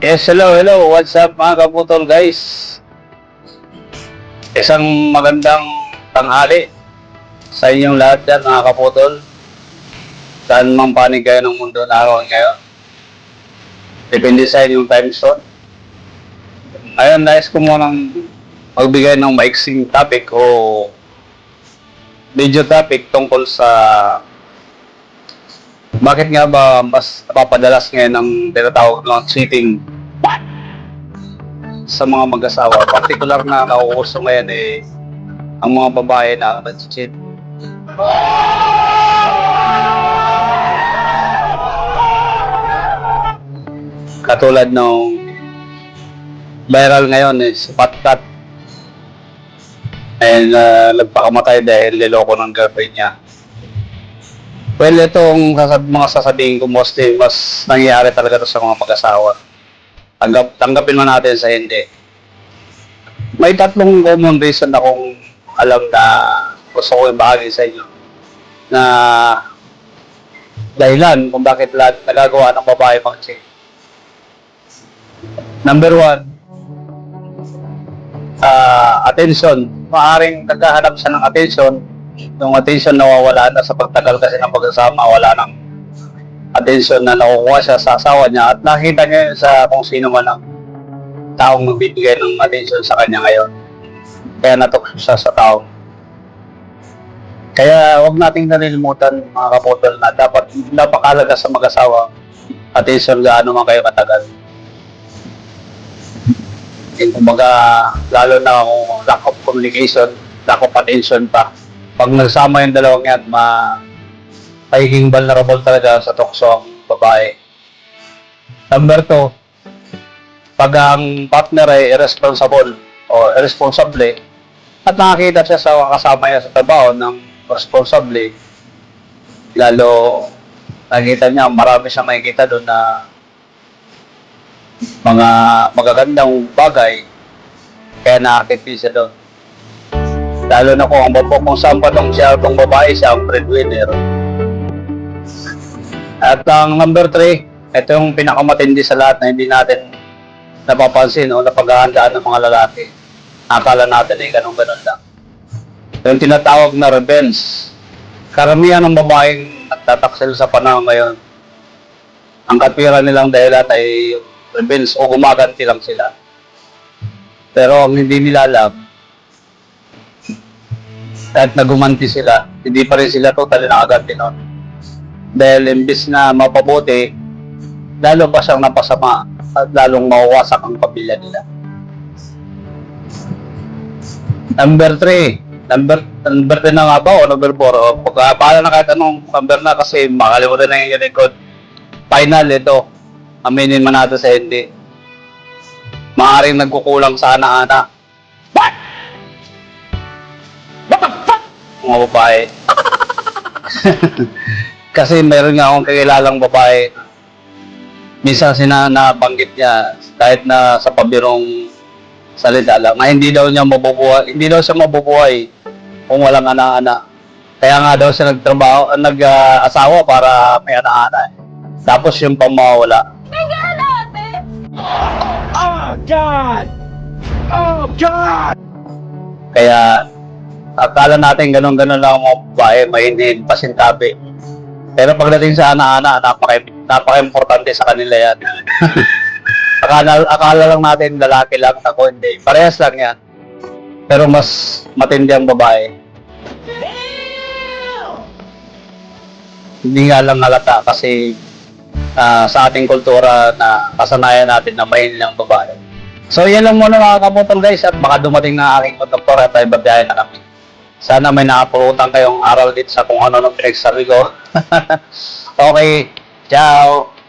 Yes, hello, hello. What's up mga kaputol guys? Isang magandang tanghali sa inyong lahat dyan mga kaputol. Saan mang panig kayo ng mundo na araw ngayon. Depende sa inyong time zone. Ayun, nais ko munang magbigay ng maiksing topic o video topic tungkol sa bakit nga ba mas napapadalas ngayon ang tinatawag ng cheating sa mga mag-asawa? Particular na nauuso ngayon eh, ang mga babae na nag-cheat. Katulad nung viral ngayon is si Patkat. And uh, nagpakamatay dahil niloko ng girlfriend niya. Well, itong mga sasabihin ko mostly, mas nangyayari talaga to sa mga mag-asawa. Tanggap, tanggapin mo natin sa hindi. May tatlong common reason akong alam na gusto ko ibahagi sa inyo na dahilan kung bakit lahat nagagawa ng babae pang cheat. Number one, ah attention. Maaring naghahanap siya ng attention yung attention nawawala na sa pagtagal kasi ng pagsasama, wala nang attention na nakukuha siya sa asawa niya at nakita niya sa kung sino man ang taong magbibigay ng attention sa kanya ngayon. Kaya natok siya sa tao. Kaya wag nating nalilimutan mga kaputol na dapat napakalaga sa mag-asawa attention gaano man kayo katagal. Yung kumbaga, lalo na kung lack of communication, lack of attention pa pag nagsama yung dalawang yan, ma pagiging vulnerable talaga sa tukso ang babae. Number two, pag ang partner ay irresponsible o irresponsable at nakakita siya sa kasama niya sa trabaho ng responsable, lalo nakikita niya marami siyang makikita doon na mga magagandang bagay kaya nakakiti siya doon. Lalo na kung ang babo kung saan pa siya tong babae siya ang breadwinner. At ang number three, ito yung pinakamatindi sa lahat na hindi natin napapansin o napaghahandaan ng mga lalaki. Akala natin ay ganun-ganun lang. Yung tinatawag na revenge. Karamihan ng babaeng nagtataksel sa panahon ngayon. Ang katwiran nilang dahilan ay revenge o gumaganti lang sila. Pero ang hindi nila alam, kahit nagumanti sila, hindi pa rin sila totally nakaganti nun. Dahil imbis na mapabuti, lalo pa siyang napasama at lalong mawawasak ang pamilya nila. Number 3, number number 10 na nga ba o number 4? O, pag paala na kahit anong number na kasi makalimutan na yung record. Final ito, aminin man natin sa hindi. Maaring nagkukulang sa ana-ana. mga babae. Kasi meron nga akong kakilalang babae. Minsan sina nabanggit niya kahit na sa pabirong salita lang na hindi daw niya mabubuhay, hindi daw siya mabubuhay kung walang anak-anak. Kaya nga daw siya nagtrabaho, nag-asawa para may anak-anak. Tapos yung pamawala. Oh God! Oh God! Kaya akala natin ganun-ganun lang ang mga babae, mainhin, pasintabi. Pero pagdating sa ana-ana, napaka, napaka-importante sa kanila yan. akala, akala lang natin lalaki lang, ako hindi. Parehas lang yan. Pero mas matindi ang babae. Hindi nga lang halata kasi ah, sa ating kultura na kasanayan natin na mahin lang babae. So yan lang muna mga kaputol guys at baka dumating na aking kontaktor at ay babiyahin na kami. Sana may nakapulutan kayong aral dito sa kung ano nang pinagsabi ko. okay, ciao!